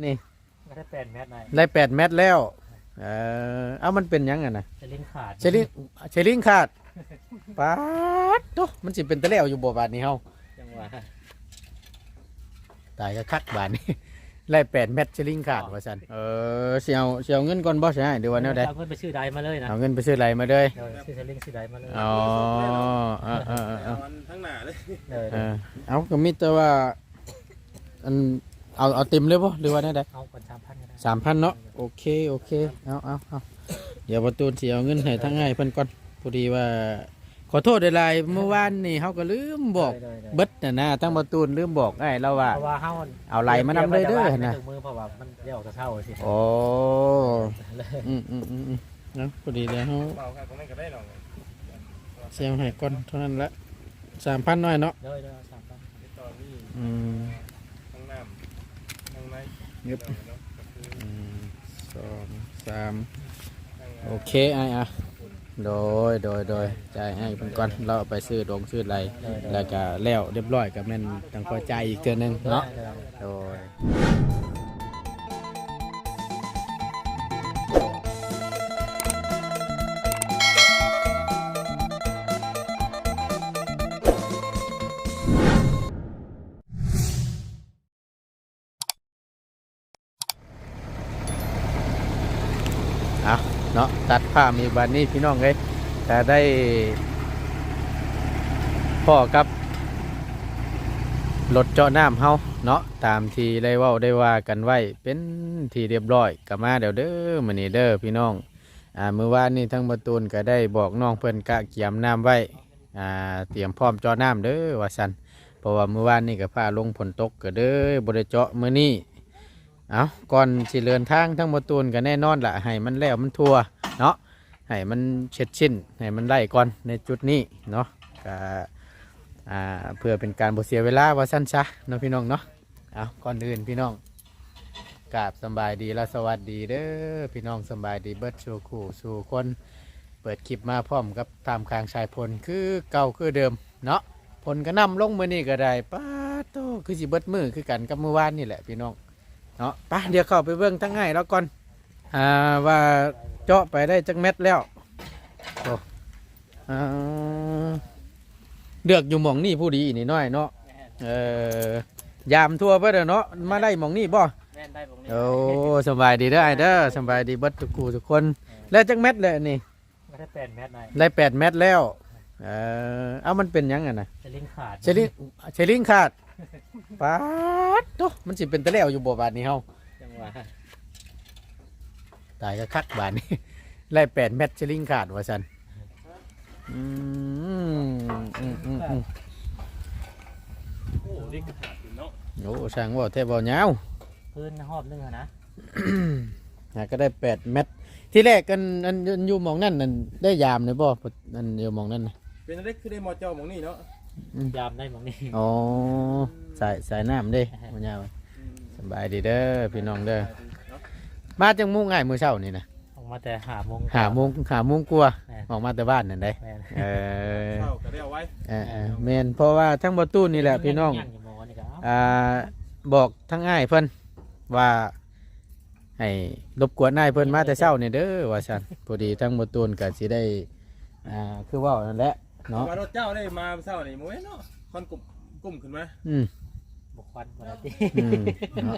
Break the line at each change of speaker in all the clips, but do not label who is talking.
นี่
ไม่ได้แปดเมตรนาย
ได้แปดเม็ดแล้ว เออเอามันเป็นหยังไงนะ
จะลิ้นขาด
เชลิงเชลิงขาดป๊าดโตมันสิเป็นตะแล้วอยู่บ่บาดนี้เฮา
จังหวะ
ตายก็คักบาดนี้ได้แปดเม็ดเชลิงขาดว่าซั่นเออสิเอาสิเอาเงินก่อนบ่ใช่เดี๋ยววันแนวใด
เอาเงินไปซื้อใดมาเลยนะ
เอาเงินไปซื้ออะไรมาเลย
เดี๋ยวซื้อจะลิ้นซื้อใดมาเลย
อ๋อเออเออเออเออ
ทั้งหน้าเลย
เดี๋ยว
เออเอาก็มีแต่ว่า อัน เอาเอาเต็มเลยบ่หรือว่าแนวใด
เอาก่อนสามพันก็ได้
สามพันเนาะโอเคโอเคเอาเอาเอาเดี๋ยวประตูนสิเอาเงินให้ทั้งง่ายเพิ่นก่อนพอดีว่า ขอโทษหลายๆเมื่อวานนี่เฮาก็ลืมบอก
ได้ได้ได้
เบิดน่ะนะทั้งประตูนลืมบอกไอ้เราว่า
เพราะว่าเฮา
เอาไหลมานำเลยเด้อนะ
ถึงมือเพราะว่ามันเดี๋ยวจะเช่าสิ
โอ้อืมอืมอืมอืมเนาะพอดีแล้วเฮา
เบาครับตรงนั้นก็ได้หรอก
เสียงให้ก่อนเท่านั้นละสามพันน้อยเนาะ
เดี๋ยวเดี๋ยวสามพัน
ตอนนี้
อืม
ทั้งน้ำ เงี
ยบสองสามโอเคไอ้อะโดยโดยโดยจ่ายให้เป็นก้อนเราไปซื้อดงซื้ออะไรแล้วก็แล้วเรียบร้อยก็แม่นต้องพอใจอีกเทื่อนึงเนาะ
ด้ได้
โดย อาเนาะตัดผ้ามีบันนี้พี่น้องเลยแต่ได้พ่อกับรถเจาะน้ำเฮาเนาะตามที่ได้ว้าได้ว่ากันไว้เป็นที่เรียบร้อยกลับมาเดี๋ยวเด้อมื้อนี้เด้อพี่น้องอ่ามื้อวานนี้ทั้งประตูนก็ได้บอกน้องเพิ่อนกะเกียมน้ำไว้อ่าเตรียมพร้อมเจาะน้ำเด้อว่าซั่นเพราะว่ามื้อวานนี้ก็พาลงฝนตกก็เด้อบ่ได้เจาะมื้อนี้ เอาก่อนสิเดินทางทั้งประตูนก็แน่นอนละให้มันแล้วมันทั่วเนาะให้มันเช็ดชิ้นให้มันได้ก่อนในจุดนี้เนาะก็เพื่อเป็นการบ่เสียเวลาว่าสั้นซะเนาะพี่น้องเนาะเอาก่อนอื่นพี่น้องกราบสบายดีและสวัสดีเด้อพี่น้องสบายดีเบิร์ดสู่คู่สู่คนเปิดคลิปมาพร้อมกับตามกลางชายพลคือเก่าคือเดิมเนาะพลก็นำลงมือนี่ก็ได้ป้าโตคือสิเบิดมือคือกันกับเมื่อวานนี่แหละพี่น้อง เนาะไป้าเดี๋ยวเข้าไปเบิ่งทั้งง่ายแล้วก่อนอ่าว่าเจาะไปได้จักเม็ดแล้วโอ้อ่าเลือกอยู่หมองนี่ผู้ดีนี่น้อยเนาะเออยามทั่วไปเด้อเนาะมาได้หมองนี่บ่
แม่นได้ผมนี่
โอ้สำบายดีเด้อไอ้เด้อสำบายดีเบิดทุกคู่ทุกคน แล้วจักเม็ดเลยนี่
ไม่ได้แปดเมตรนาย
ได้แปดเม็ดแล้วเออเอามันเป็นหยังไงนะ
จะลิ้นขาด
เชลิงเชลิงขาด ป๊าดโตมันสิเป็นตะแล้วอยู่บ่บาดนี้เฮา
จังหวะ
ตายก็คักบาดนี้ได้แปดเม็ดเชลิงขาดว่าซั่นอืมอืมอืมอืม
โอ้นี่ก็ขาดอยู่เนาะ
โอ้ช่างว่าแทบบ่ยาว
พื้นหอบนึงอะนะ
หาก็ได้แปดเม็ดที่แรกกันอันอันอยู่หมองนั่นนั่นได้ยามเลยบ่อันอยู่หมองนั่นน่ะ
เป็นอะไรคือได้มอเจ้าหมองนี่เนาะ
ยามได้หมองนี่
อ๋อสายสายน้ำเด้มันยาวสบายดีเด้อพี่น้องเด้อมาจังมุ่งง่ายมื้อเช้านี่นะ
ออกมาแต่หาโมง
หาโมงหาโมงกว่า
แม่น
ออกมาแต่บ้านนั่นได้
แม่น
เออ
เข้าก็ได้เอาไว้
เออเออแม่นเพราะว่าทั้งประตูนี่แหละพี่น้อง
ย่างอยู่หมอนี่ก็เอา
อ่าบอกทั้งง่ายเพิ่นว่าให้รบกวนนายเพิ่นมาแต่เช้านี่เด้อว่าซั่นพอดีทั้งประตูนก็สิได้อ่าคือเว่านั่นแหละ เนาะ
ว่ารถเจ้าได้มาเช้านี่มื้อเนาะคอนกลุ่มกลุ่มขึ้นมา
อืม
บุกควันคนละที
อืมเนาะ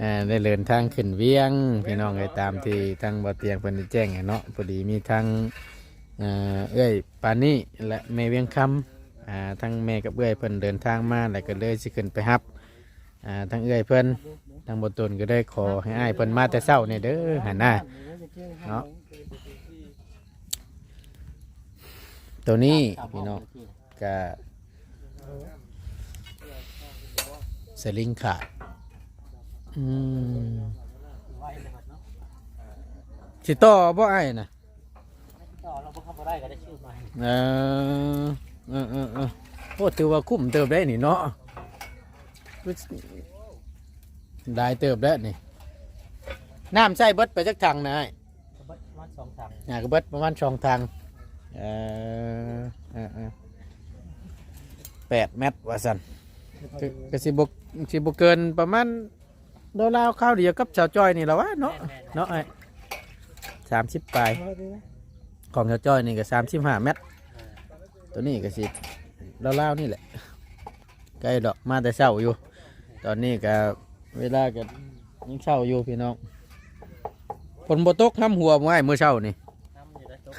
อ่าได้เดินทางขึ้นเวียงพี่น้องไอ้ตามที่ทางบ่อเตียงเพิ่นได้แจ้งไงเนาะพอดีมีทางอ่าเอ้ยปานี่และแม่เวียงคำอ่าทั้งแม่กับเอ้ยเพิ่นเดินทางมาแล้วก็เลยสิขึ้นไปรับอ่าทั้งเอ้ยเพิ่นทางบ่ตนก็ได้ขอให้อ้ายเพิ่นมาแต่เช้านี่เด้อหันหน้า เนาะ ตัวนี้พี่น้องก็สลิงขาดอืม
ไว้เลยครับเนาะ
สิต่อบ่ไอ้ายนะ
ต่อเราพวกเขาบ่ได้ก็ได้ชื่อใหม่
เออเออเออเออโอ้ถือว่าคุ้มเติบได้นี่เนาะได้เติบได้นี่น้ำใส่เบิดไปจักทางนะไอ้
ก็เบิดประมันสองถัง
อยากเบิดประมาณสองทาง เออเออเออแปดเมตรว่าสันก็ก็สิบกสิบเกินประมาณโดนลาวข้าวเดียวกับชาวจ้อยนี่แหละวะเนาะ
แม่นๆ
เนาะไอ้สามสิบปลายของชาวจ้อยนี่ก็สามสิบห้าเมตร ตัวนี้ก็สิลาวๆนี่แหละใกล้ดอกมาแต่เช้าอยู่ ตอนนี้ก็เวลาก็ยังเช้าอยู่พี่น้องฝนบ่ตกทำหัวไว้เมื่อเช้านี่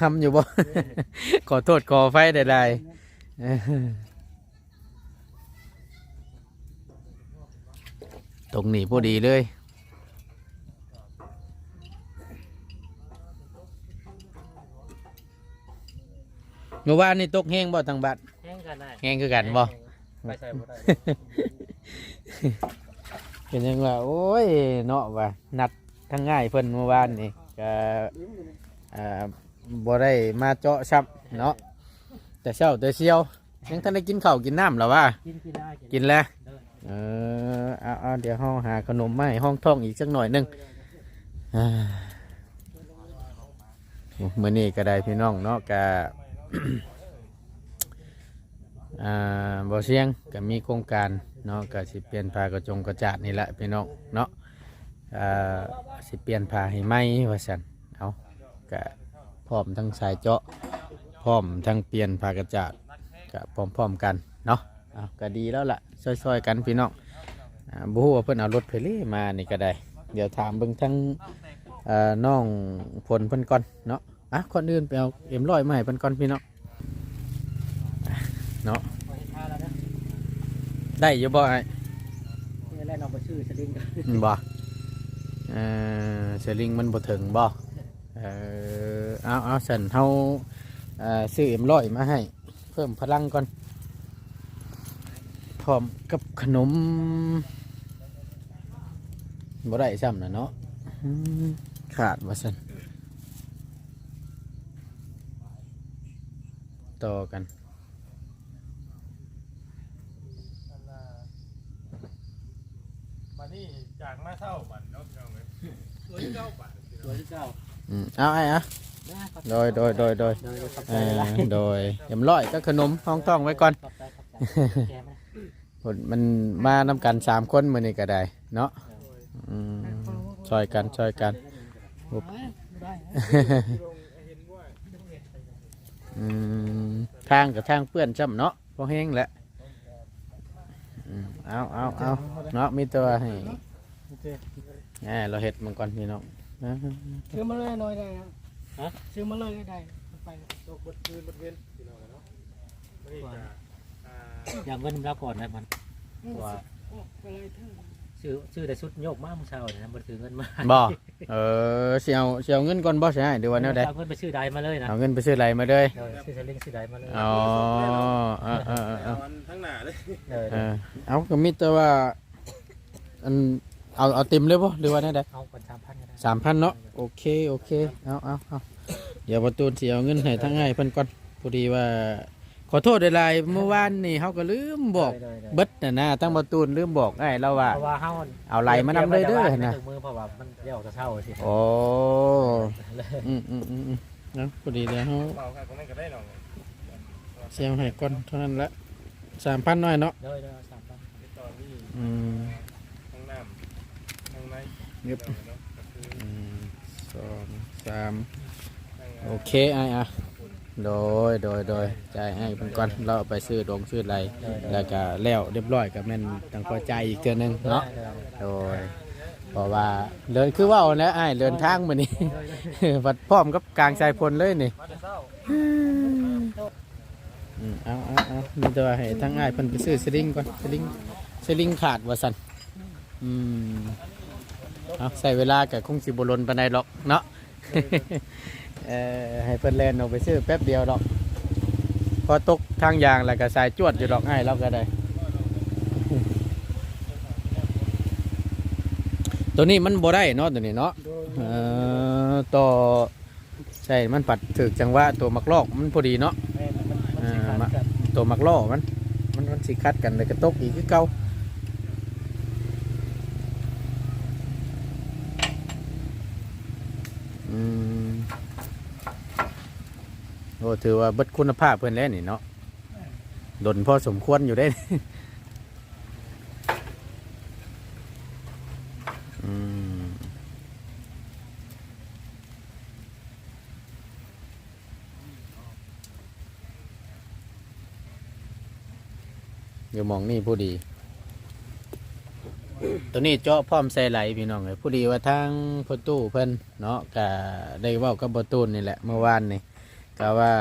น้ำอยู่ได้ตก
ทำอยู่บ่ ขอโทษขอไฟใดๆเอ้อตรงนี้พอดีเลย เมื่อวานนี่ตกแห้งบ่ทางบัด
แห้งกันได้
แห้งคือกันบ่
ไปใส่บ่ได้
เป็นยังว่า โอ้ย เนาะว่านัดทั้งง่ายเพิ่นเมื่อวานนี่ก็อ่า บ่ได้มาเจาะซับเนาะแต่เช้าแต่เชียวยังท่านได้กินข้าวกินน้ำหรอวะ
กินกินได้
กินแล้ว
เด้อ
เออเอาเอาเดี๋ยวห้องหาขนมมาให้ห้องท่องอีกสักหน่อยหนึงอ่ามื่อนี้ก็ได้พี่น้องเนาะกะอ่าบ่เสียงก็มีโครงการเนาะก็สิเปลี่ยนผ้ากระจงกระจาดนี่แหละพี่น้องเนาะอ่าสิเปลี่ยนผ้าให้ไหมว่าซั่นเอาก็ พร้อมทั้งสายเจาะพร้อมทั้งเปลี่ยนผ้ากระจาดก็พร้อมๆกันเนาะเอาก็ดีแล้วล่ะซอยๆกันพี่น้องอ่าบ่ฮู้ว่าเพิ่นเอารถเพลมานี่ก็ได้ เดี๋ยวถามเบิ่งทั้งเอ่อน้องพลเพิ่นก่อนเนาะอะคนอื่นไปเอาเอ็มร้อยมาให้เพิ่นก่อนพี่น้องเนาะ
พอเฮ็ดท่าแล้วนะ
ได้อยู่บ่ไอ้
นี่แหละน้องไปชื่อสลิงกัน
อืมบ่เออเซลิงมันบ่ถึงบ่เออ เอาเอาสันเฮาเอ่อซื้อเอ็มร้อยมาให้ เพิ่มพลังก่อน พร้อมกับขนมบ่ได้ซ้ำนะเนาะอืมขาดว่าสันต่อกัน
มานี่จากมาเท่าบันเนาะพี่น้องเอ้ยร้อยเก้าบาทพี่น้อง
ตัวที่เก้า
อืมเอาไอ้อะ
ได้ครับ
โดยโดยโดยโดย
โดยขอบใจ
เอ่อ
หลาย
โดยเอ็มร้อยก็ขนมห้องต้องไว้ก่อน ผลมันมานำกันสามคนมือนี่ก็ได้เนาะอืมช่วยกันช่วยกัน อืมทางกับทางเปื้อนจ้ำเนาะพอแห้งแหละอืมเอาเอาเอาเนาะมีตัวให้แหมเราเห็ดมันก่อนพี่น้องนะ
ซื้อมาเลยหน่อยได้ครับ
ฮะ
ซื้อมาเลยก็ได้ไป
ตกบดคืนบดเว้นพี่น้องเนาะมานี่จ้ะอ่า
อย่างเงินรับก่อนนะมันว่า
โอ้ไปเลยเถอะ
ชื่อชื่อแต่ชุดโยกมากเมื่อเช้าเนี่ยนะมันถือเงินมา
บ่เออเสียวเสียวเงินก่อนบ่ใช่หรือว่าแนวใด
เอาเงินไปชื่อใดมาเลยนะ
เอาเงินไปซื้ออะไรมาเลย
เออชื่อสลิงชื่อใดมาเลย
อ๋อเออเออเออเออ
เอาอันทั้งหน้าเลย
เออ
เออเอาก็มีแต่ว่าอัน เอาเอาเต็มเลยป่ะหรือว่าได้
เอาก่อนสามพันก็ได้
สามพันเนาะโอเคโอเคเอาเอาเอาเดี๋ยวประตูนเสียเอาเงินให้ทั้งง่ายเพิ่นก่อนพอดีว่า ขอโทษหลายๆเมื่อวานนี่เขาก็ลืมบอก
ได้ได้ได้
เบิดน่ะนะตั้งประตูนลืมบอกไอ้เราว่า
เพราะว่าเฮา
เอาไหลมานำเลยเด้อ
นะ
นะ
ถึงมือเพราะว่ามันเดี๋ยวจะเช่าสิ
โอ้อืมอืมอืมอืมเนาะพอดีเดี๋ยวเขา
เบาค่ะตรงนั้นก็ได้น้อง
เสียให้ก่อนเท่านั้นละสามพันน้อยเนาะ
เด้อเด้อสามพัน
ตอนนี้
อืม
ทั้งน้ำทั้งใน
ยึบสองสามโอเคไอ้อะโดยโดยโดยจ่ายให้เพิ่นก่อนเราเอาไปซื้อดงซื้ออะไรแล้วก็แล้วเรียบร้อยก็แม่นต้องพอใจอีกเทือนึงเนาะโดยเพราะว่าเดินคือว่าแล้วไอ้เดินทางมานี่วัดพร้อมกับกลางชายพลเลยนี่
เช้า
อืมเอาเอาเอามีต่ว่าให้ทั้งไอ้เพิ่นไปซื้อสลิงก่อนสลิงสลิงขาดว่าสันอืม เอาใส่เวลากับคงสิบลนปานใดหรอกเนาะเออให้เพิ่นแลนออกไปซื้อแป๊บเดียวดอก พอตกทางยางแล้วก็สายจวดอยู่ดอกไอ้ายเราก็ได้ ตัวนี้มันบ่ได้เนาะตัวนี้เนาะ
โดย
เอ่อต่อใช่มันปัดถึกจังหวะตัวมักลอกมันพอดีเนาะ
แม่มันมันมันสิ
อ่า
ขาดกัน
ตัวมักล่อมัน มันมันสิคัดกันเลยกระตกอีกคือเก่า มโอ้ถือว่าเบิดคุณภาพเพื่อนแล้วนี่เนาะดนพอสมควรอยู่ได้
เอื
มอยู่หมองนี่ผู้ดี ตัวนี้เจาะพร้อมใส่ไหลพี่น้องเลยผู้ดีว่าทางพอตู้เพิ่นเนาะก็ได้เว้ากับบตูนนี่แหละเมื่อวานนี่ก็ว่า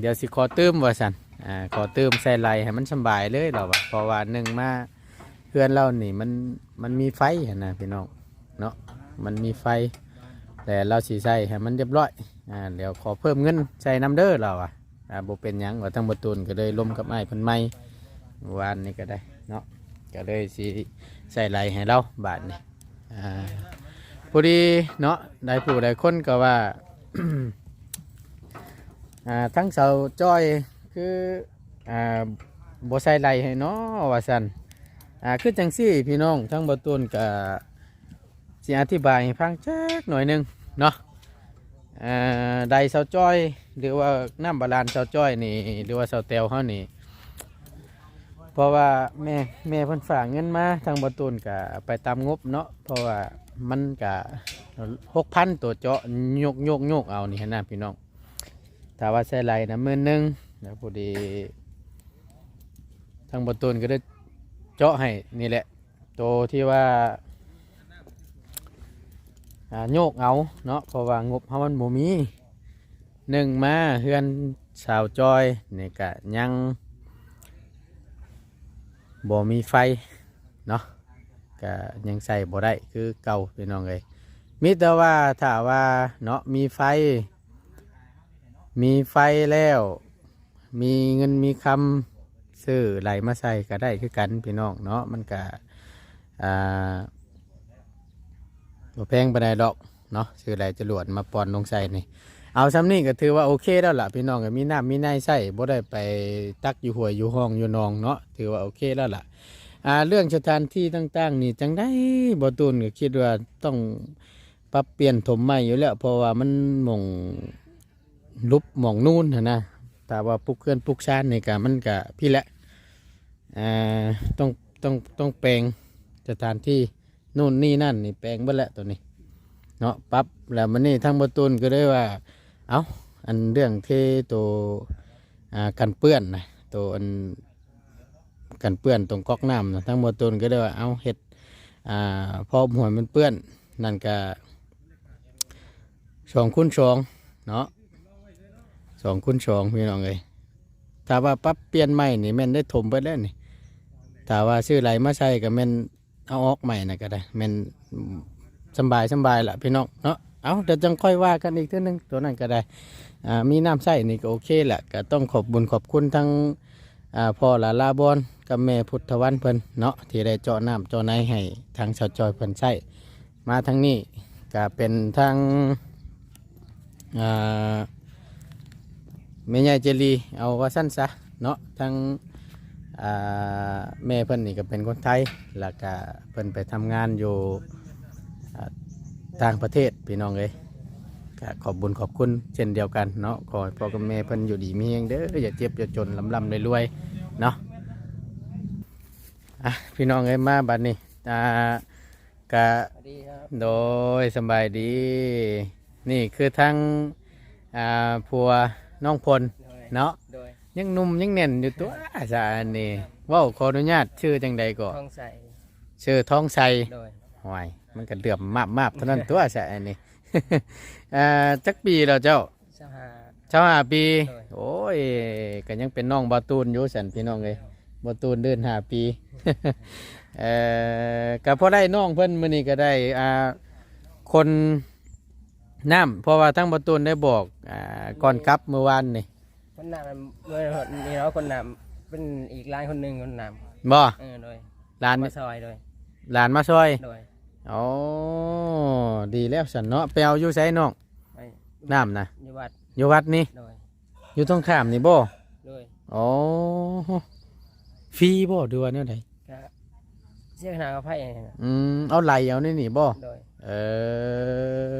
เดี๋ยวสิขอตื้มว่าสันอ่าขอตื้มใส่ไหลให้มันสบายเลยเราว่าเพราะว่าหนึ่งมาเพื่อนเรานี่มันมันมีไฟนะพี่น้องเนาะมันมีไฟ แต่เราสีใส่ให้มันเรียบร้อยอ่าเดี๋ยวขอเพิ่มเงินใส่น้ำเด้อเราอะอ่าบ่เป็นยังว่าทั้งบตูนก็เลยล้มกับไอ้เพิ่นไม่วานนี่ก็ได้เนาะ ก็เลยสิใส่ไหลให้เราบาทนี่อ่าพอดีเนาะได้ผู้ได้คนก็ว่า อ่าทั้งเสาจ้อยคืออ่าบ่ใส่ไหลให้เนาะว่าซั่นอ่าคือจังซี่พี่น้องทั้งบ่ต้นก็สิอธิบายให้ฟังจักหน่อยหนึงเนาะอ่าใดเสาจ้อย หรือว่าน้ำบาลานเสาจ้อยนี่หรือว่าเสาแตวเฮานี่ เพราะว่าแม่แม่เพิ่นฝากเงินมาทางบตูนกะไปตามงบเนาะเพราะว่ามันกะหกพันตัวเจาะโยกโยกโยกเอานี่นะพี่น้องถ้าว่าใส่ไหลนะหมื่นหนึ่งแล้วพอดี ทางบตูนก็ได้เจาะให้นี่แหละตัวที่ว่าอ่าโยกเอาเนาะเพราะว่างบเฮามันบ่มีหนึ่งมาเฮือนสาวจอยนี่กะยัง บ่มีไฟเนาะก็ยังใส่บ่ได้คือเก่าพี่น้องเลยมิแต่ว่าถ้าว่าเนาะมีไฟ มีไฟแล้ว มีเงินมีคำซื้อไหลมาใส่ก็ได้คือกันพี่น้องเนาะมันก็อ่าบ่แพงไปได้ดอกเนาะซื้อไหลจรวดมาปอนลงใส่นี่ เอาซ้ำนี่ก็ถือว่าโอเคแล้วล่ะพี่น้องก็มีน้ำมีในใส่บ่ได้ไปตักอยู่ห้วยอยู่ห้องอยู่นองเนาะถือว่าโอเคแล้วล่ะอ่าเรื่องสถานที่ต่างๆ นี่จังได้บ่ตูนก็คิดว่าต้องปรับเปลี่ยนถมใหม่อยู่แล้วเพราะว่ามันหม่องลุบหม่องนู่นนะแต่ว่าปลูกเคลื่อนปลูกชานนี่ก็มันก็พี่แหละอ่าต้องต้องต้องแปลงสถานที่นู่นนี่นั่นนี่แปลงเบิดแล้วตัวนี้เนาะปรับแล้วมันนี่ทั้งบ่ตูนก็ได้ว่า เอาอันเรื่องที่ตัวกันเปื้อนนะตัวอันกันเปื้อนตรงก๊อกน้ำนะทั้งหมดต้นก็ได้ว่าเอาเห็ดอพอหัวมันเปื้อนนั่นก็สองคูณสองเนาะสองคูณสองพี่น้องเลยถ้าว่าปรับเปลี่ยนใหม่นี่แม่นได้ถมไปแล้วนี่ถ้าว่าซื้อไหลมาใช้ก็แม่นเอาออกใหม่นะก็ได้แม่นสบายสบายละพี่น้องเนาะ เอาเดี๋ยวจังค่อยว่ากันอีกเทีนึงตัวนั้นก็ได้อ่ามีน้ำใส่นี่ก็โอเคแหละก็ต้องขอบบุญขอบคุณทั้งอ่าพ่อหลาลาบอนกับแม่พุทธวันเพิ่นเนาะที่ได้เจาะน้ำเจาะในให้ทางชาวจอยเพิ่นใช้มาทางนี้ก็เป็นทางอ่าแม่ใหญ่เจรีเอาว่าสั้นซะเนาะทางแม่เพิ่นนี่ก็เป็นคนไทย แล้วก็เพิ่นไปทำงานอยู่ ต่างประเทศพี่น้องเลยก็ขอบบุญขอบคุณเช่นเดียวกันเนาะขอให้พ่อกับแม่เพิ่นอยู่ดีมีเองเด้ออย่าเจ็บอย่าจนลำลำรวยๆเนาะอะพี่น้องเอ้ยมาบัดนี้อ่ากะ
สวัสดีครับ
โดยสำบายดี นี่คือทั้งอ่าผัวน้องพล
โดย
เนาะ
โดย
ยังหนุ่มยังแน่นอยู่ตัวอาจารย์นี่เว้าขออนุญาตชื่อจังใดก่อน
ท้องใส
ชื่อท้องใส
โดย
หวาย มันก็เดือมมาบมาบเท่านั้นตัวใช่อันนี้ อ่าจักปีแล้วเจ้า
สหา
เจ้าห้าปี
โดย
โอ้ยก็ยังเป็นน้องบาตูนอยู่สันพี่น้องเลยบาตูนเดินห้าปี เอ่อก็พอได้น้องเพิ่นมื้อนี้ก็ได้อ่าคนน้ำเพราะว่าทั้งบาตูนได้บอกอ่าก่อนกลับเมื่อวานนี่
คนนำเมื่อนี่เนาะคนนำเป็นอีกร้านคนหนึ่งคนน
บ่ำ
เออโดย
หลาน
มาซอยโดย
หลานมาช่วย
โดย
อ๋อดีแล้วสันเนาะไปเอาอยู่ไสน้อง
ไป
น้ำนะ
อยู่วัด
อยู่วัดนี่
โดย
อยู่ตรงข้ามนี่บ่
โดย
อ๋อฟรีบ่ดูว่าแนวใด
ก็เสียขนาดกับไพ่เนี่ยนะ
อืมเอาไหลเอานี่นี่บ่
โดย
เออ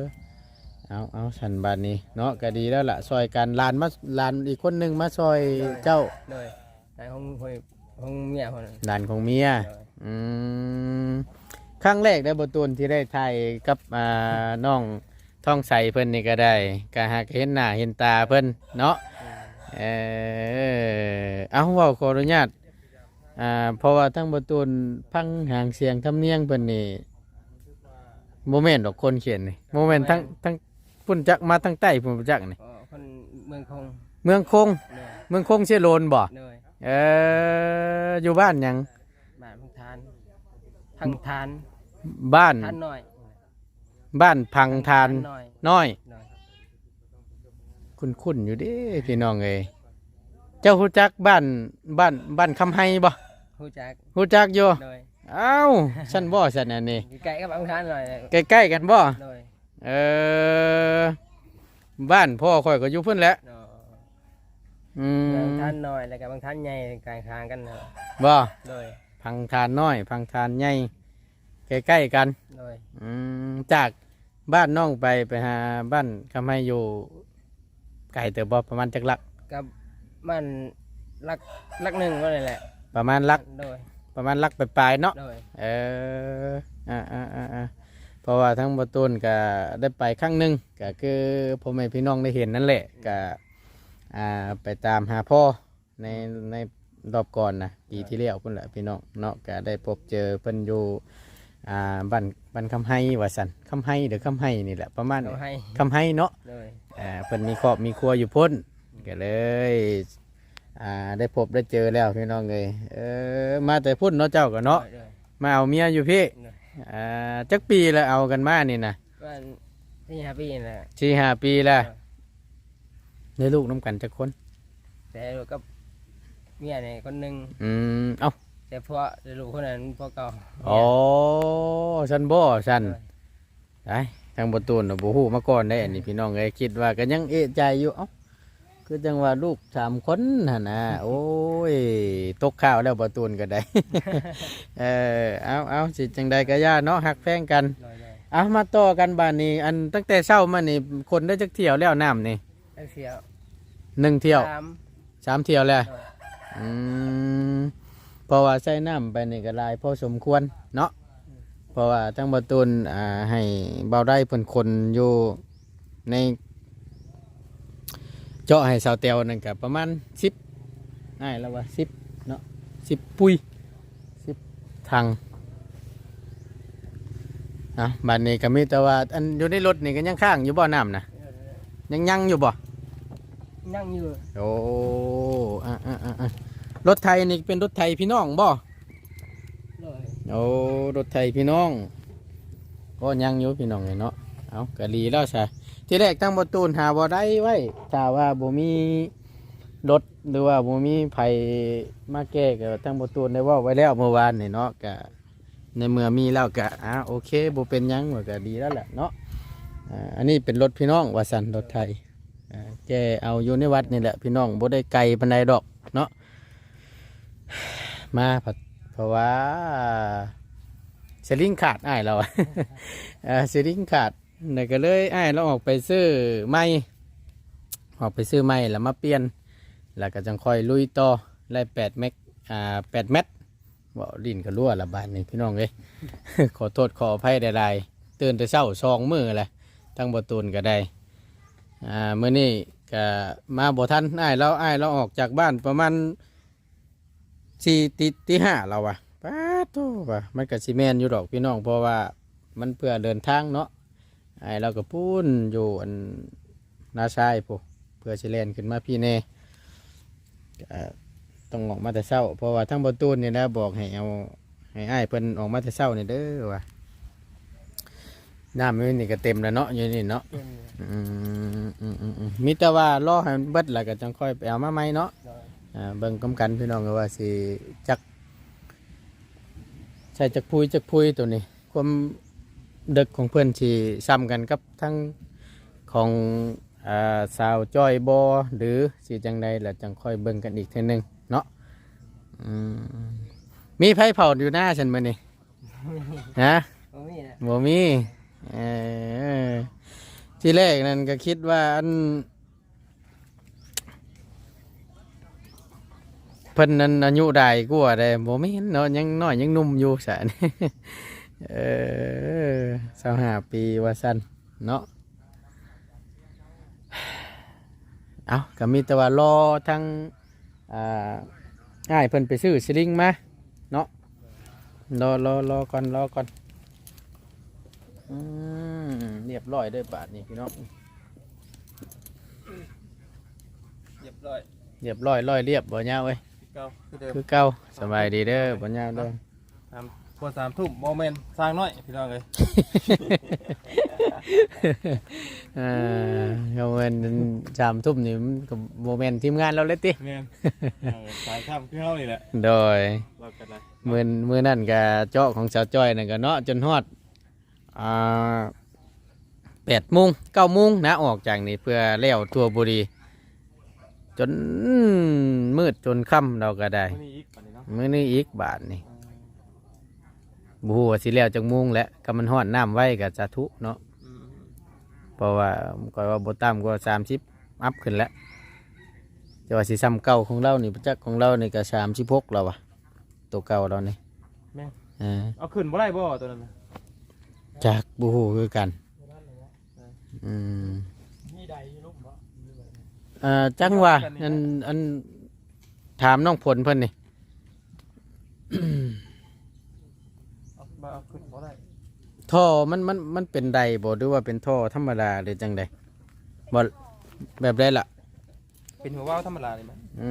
เอาเอาฉันบาดนี้เนาะก็ดีแล้วล่ะซอยกันลานมาลานอีกคนหนึงมาซอยเจ้า
โดยนายของของของเมียคนนั้น
ลานของเมีย
โดย
อืม ครั้งแรกได้บตูนที่ได้ถ่ายกับอ่าน้องท่องใสเพิ่นนี่ก็ได้ก็หากเห็นหน้าเห็นตาเพิ่นเนาะเออเอาเว้าขออนุญาตอ่าเพราะว่าทั้งบตูนพังหางเสียงทำเนียงเพิ่นนี่โมเมนต์ดอกคนเขียนนี่โมเมนต์ทั้งทั้งพุ่นจักมาทั้งใต้พุ่นจักนี่
ก็คนเมืองคง
เมืองคง
เลย
เมืองคงเชโลนบ่
เลย
เอออยู่บ้านหยัง
บ้านพังทาน พังทาน
บ้าน
ทานหน่อย
บ้านพังทาน
หน่อย
น้อย
หน่อย
คุณคุณอยู่เดิพี่น้องเอ้ยเจ้าฮู้จักบ้านบ้านบ้านคำไฮบ่
ฮู้จัก
ฮู้จักอยู่
เลย
เอ้าฉันบ่ฉันอันนี้
ไก่กับพังทานหน่อย
ใกล้ๆกันบ่
เลย
เออบ้านพ่อข่อยก็อยู่พุ่นแหละ
เนาะ
อื
บาง
ม
ท่านน้อยแล้วก็บางท่านใหญ่กลางคางกันเนาะ
บ่
เลย
พังทานน้อย พังทานใหญ่ ใกล้ๆกัน
เลย
อืมจากบ้านน้องไปไปหาบ้านคำไฮอยู่ไกลเติบบ่ประมาณจักลัก
กับมันลักลักหนึ่งก็เลยแหละ
ประมาณลัก
โดย
ประมาณลักปลายๆเนาะ
โดย
เอออ่าอ่าอ่าอ่าเพราะว่าทั้งบตูนก็ได้ไปครั้งหนึ่งก็คือพ่อแม่พี่น้องได้เห็นนั่นแหละก็อ่าไปตามหาพ่อในในรอบก่อนนะปีที่แล้วพุ่นแหละพี่น้องเนาะก็ได้พบเจอเพิ่นอยู่ อ่าบ้านบ้านคำไฮว่าสันคำไฮเดี๋ยวคำไฮนี่แหละประมาณ
เอาให้
คำไฮเนาะ
โดย
อ่าเพิ่นมีครอบมีครัวอยู่พุ่นก็เลยอ่าได้พบได้เจอแล้วพี่น้องเลยเออมาแต่พุ่นเนาะเจ้าก็เนาะ
โดย
มาเอาเมียอยู่พี่
โดย
อ่าจักปีแล้วเอากันมานี่นะ
ว่าที่ฮาปี้นี่แหละ
สี่ห้าปีแล้วได้ลูกน้ำกันจักคน
แต่ลูกกับเมียเนี่ยคนหนึ่ง
อืมเอ้า
แต่พวกลูกคนนั้นพวกเก่า
อ๋อฉันบ่ฉัน
โดย
ได้ทางประตูน่ะบ่ฮู้มาก่อนได้อันนี้พี่น้องเอ้ยคิดว่าก็ยังเอะใจอยู่เอ้าคือจังว่าลูกสามคนหั่นนะโอ้ยตกข้าวแล้วประตูนก็ได้ เออเอาเอาสิจังใดก็ย่าเนาะหักแพงกัน
โดยโดย
เอามาต่อกันบ้านนี้ อันตั้งแต่เช้ามานี่คนได้จักเที่ยวแล้วน้ำนี่
ไอ้เสียว
หนึ่งเที่ยว
สาม
สามเที่ยวแล้ว
โดย
อืม เพราะว่าใส่น้ำไปนี่ก็หลายพอสมควรเนาะเพราะว่าทั้งประตูนอ่าให้เบาได้เพิ่นคนอยู่ใน เจาะให้สาวเตียวนั่นก็ประมาณสิบง่ายแล้วว่าสิบเนาะสิบปุยสิบทางอะบัดนี้ก็มีแต่ว่าอันอยู่ในรถนี่ก็ยังข้างอยู่บ่อน้ำนะยังยังอยู่บ่
นั่งอยู่
โอ้อะอะอะอะ รถไทยนี่เป็นรถไทยพี่น้องบ่
โดย
โอ้รถไทยพี่น้องก็ยังอยู่พี่น้องเลยเนาะเอากะลีแล้วใช่ที่แรกตั้งประตูนหาบ่ได้ไว้ถ้าว่าบ่มีรถหรือว่าบ่มีไผมาแก้ก็ตั้งประตูนได้เว่าไว้แล้วเมื่อวานนี่เนาะกะในเมื่อมีแล้วกะอ่าโอเคบ่เป็นหยังว่าก็ดีแล้วแหละเนาะอ่าอันนี้เป็นรถพี่น้องว่าสันรถไทยอ่าแกเอาอยู่ในวัดนี่แหละพี่น้องบ่ได้ไกลปานใดดอกเนาะ มาเพราะว่าเซลิงขาดอ้ายเราเซลิงขาดเนี่ยก็เลยอ้ายเราออกไปซื้อไม้ออกไปซื้อไม้แล้วมาเปลี่ยน แล้วก็จังค่อยลุยต่อไล่แปดเมกอ่าแปดเมตรว่าดินก็รั่วละบานนี่พี่น้องเลยขอโทษขออภัยใดๆตื่นแต่เช้าสองมือแหละทั้งประตูนก็ได้อ่าเมื่อนี้ก็มาบ่ทันอ้ายเราอ้ายเราออกจากบ้านประมาณ สี่ตีตีห้าเราอะป้าดโตว่ะมันก็สิแมนอยู่ดอกพี่น้องเพราะว่ามันเพื่อเดินทางเนาะไอ้เราก็พูนอยู่อันนาชายพวกเพื่อสิเลนขึ้นมาพี่เน่ก็ต้องออกมาแต่เช้า เพราะว่าทั้งประตูนนี่นะบอกให้เอาให้อ้ายเพิ่นออกมาแต่เช้านี่เด้อว่ะน้ำมันนี่ก็เต็มแล้วเนาะอยู่นี่เนาะ
เต็มอยู่
อืมอืมอืมอืมมีแต่ว่ารอให้มันเบิดแล้วก็จังค่อยไปเอามาใหม่เนาะ
โดย
อ่า เบิ่งกำกันพี่น้องก็ว่าสิจักใช่จักพุยจักพุยตัวนี้ ความเด็กของเพื่อนที่ซ้ำกันกับทั้งของอ่าสาวจอยบอหรือสิจังใดแล้วจังค่อยเบิ่งกันอีกเทีนึงเนาะอืมมีไผเผาอยู่หน้าฉันมื้อนี้ฮะ
โอ้มีนะ
บ่มีเออที่แรกนั่นก็คิดว่าอัน เพิ่นนั้นอายุได้กว่าได้บ่แม่นเนาะยังน้อยยังหนุ่มอยู่ซะนี่เเออสาวหาปีว่าสั้นเนาะเอาก็มีแต่ว่ารอทั้งอ่าง่ายเพิ่นไปซื้อสลิงมาเนาะรอรอรอก่อนรอก่อนอืมเรียบร้อยเด้วยบาทนี่พี่น้อง
เรียบร้อย
เรียบร้อยร้อยเรียบบ่ยาวเว้ย
เก่าคือเดิม
คือเก่าสบายดีเด้อบ่ยาวเด้อ
พอสามทุ่มโมเมนต์สร้างน้อยพี่น้องเลย
อ่าเอาเงินสามทุ่มนี่มันก็โมเมนต์ทีมงานเราเลยติ
แม่นสายข้ามคือเฮานี่แหละ
โดย
เรากันนะ
มือมือนั่นก็เจาะของสาวจ้อยนั่นก็เนาะจนฮอดอ่าแปดโมงเก้าโมงนะออกจากนี่เพื่อเลี้ยวตัวบุรี จนมืดจนค่ำเราก็ได้
มื้อนี้อีกปานนี้เนาะ
มื้อนี้อีกบาทนี่บูฮูว่าสิแล้วจังโมงแล้วก็มันฮอดน้ำไว้กับสาธุเนาะ
อืม
เพราะว่าก็ว่าบ่ต่ำกว่าสามสิบอัพขึ้นแล้วแต่ว่าสิซ้ำเก่าของเรานี่ประจักษ์ของเรานี่ก็สามสิบหกแล้ววะตัวเก่าเรานี่
แม่น
อ่า
เอาขึ้นบ่ได้บ่ตัวนั้นน่ะ
จากบูฮูคือกัน อืม
นี่ใดอยู่ลูกบ่
อ่าจังว่าอันอันถามน้องผลเพิ่นนี่
เอาบ่เอาขึ้นบ่ได้
ท่อมันมันมันเป็นใดบ่หรือว่าเป็นท่อธรรมดาหรือจังใดบ่แบบใดล่ะ
เป็นหัวว่าวธรรมดานี่มั้ย
อื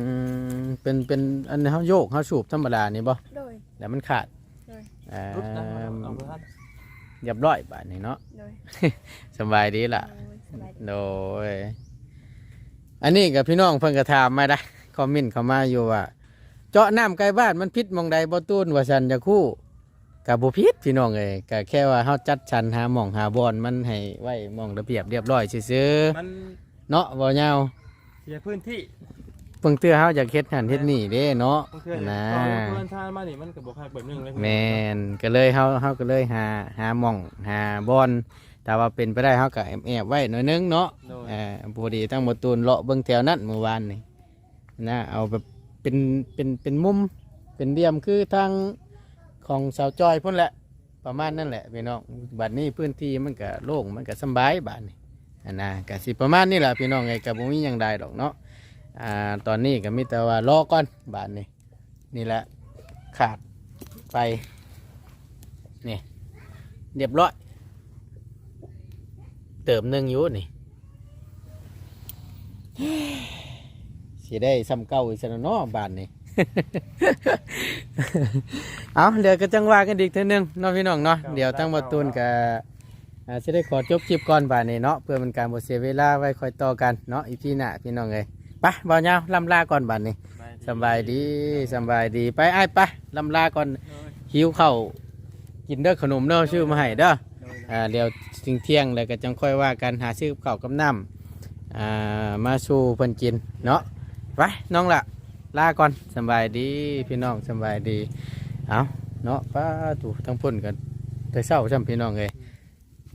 มเป็นเป็นอันเฮาโยกเฮาสูบธรรมดานี่บ่
โดย
แล้วมันขาด
ใช่
อ่า
รุดนะเอาบ่ทัน
เรียบร้อยบาดนี้เนาะ
โดย
สบายดีล่ะ
โดยสบายดี
โดย อันนี้กับพี่น้องเพิ่นก็ถามมาได้คอมเมนต์เข้ามาอยู่ว่า เจาะน้ำไกลบ้านมันพิษมองใดบ่ตูนว่าซั่นจะคู่กับบ่พิษพี่น้องเอ้ยก็แค่ว่าเฮาจัดชันหาหม่องหาบอนมันให้ไว้หม่องระเบียบเรียบร้อยซื่อ
มัน
ๆเนาะบ่ยาว
เสียพื้นที่
เพิ่งเตือเฮาอยากเฮ็ดหันเฮ็ดนี่เด้เนาะ
เพื่อน
นะ
เอาเพื่อนชาติมานี่มันก็บ่คักแบบนึงเลย
แม่นก็เลยเฮาเฮาก็เลยหาหาหม่องหาบอน แต่ว่าเป็นไปได้เฮาก็แอบๆไว้หน่อยนึงเนาะ
โดย
เอ่าพอดีทั้งหมดตูนเลาะเบิ้งแถวนั้นเมื่อวานนี่นะเอาแบบเป็นเป็นเป็นมุมเป็นเดียมคือทางของสาวจอยพุ่นแหละประมาณนั่นแหละพี่น้องบัดนี้พื้นที่มันก็โล่งมันก็สำบายบาดนี้อันนะก็สิประมาณนี้แหละพี่น้องไงกับบ่มีหยังใดดอกเนาะอ่าตอนนี้ก็มีแต่ว่ารอก่อนบาดนี้นี่แหละขาดไปนี่เรียบร้อย เติมหนึ่งอยู่นี่สิได้ซ้ำเก่าอีกสนเนาะบ้านนี่ เอาเดี๋ยวก็จังว่ากันอีกเทีนึงเนาะพี่น้องเนาะเดี๋ยวทั้งบตูนกับอ่าสิได้ขอจบคลิปก่อนบ้านนี้เนาะเพื่อเป็นการบ่เสียเวลาไว้คอยต่อกันเนาะอีพี่หน้าพี่น้องเลยไปบ่าวยาวลำลาก่อนบ้านนี้สำบายดีสำบายดีไปไอ้ายไปลำลาก่อนหิวข้าวกินเด้อขนมเด้อชื่อมาให้เด้อ อ่าเดี๋ยวถึงเที่ยงแล้วก็จังค่อยว่ากันหาซื้อกับข้าวกับน้ำอ่ามาสู่เพิ่นกินเนาะไปน้องละลาก่อนสบายดีพี่น้องสบายดีเอาเนาะป้าถูทั้งพุ่นกันแต่เศร้าช่ำพี่น้องเลย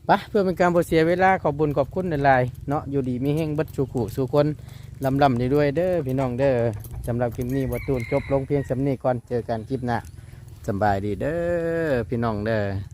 ไปเพื่อเป็นการบ่เสียเวลาขอบบุญขอบคุณในลายๆเนาะอยู่ดีมีแห้งบัดสุขุสู่คนลำลำด้วยเด้อพี่น้องเด้อสำหรับคลิปนี้บทตูนจบลงเพียงสำนีก่อนเจอกันคลิปหน้าสบายดีเด้อพี่น้องเด้อ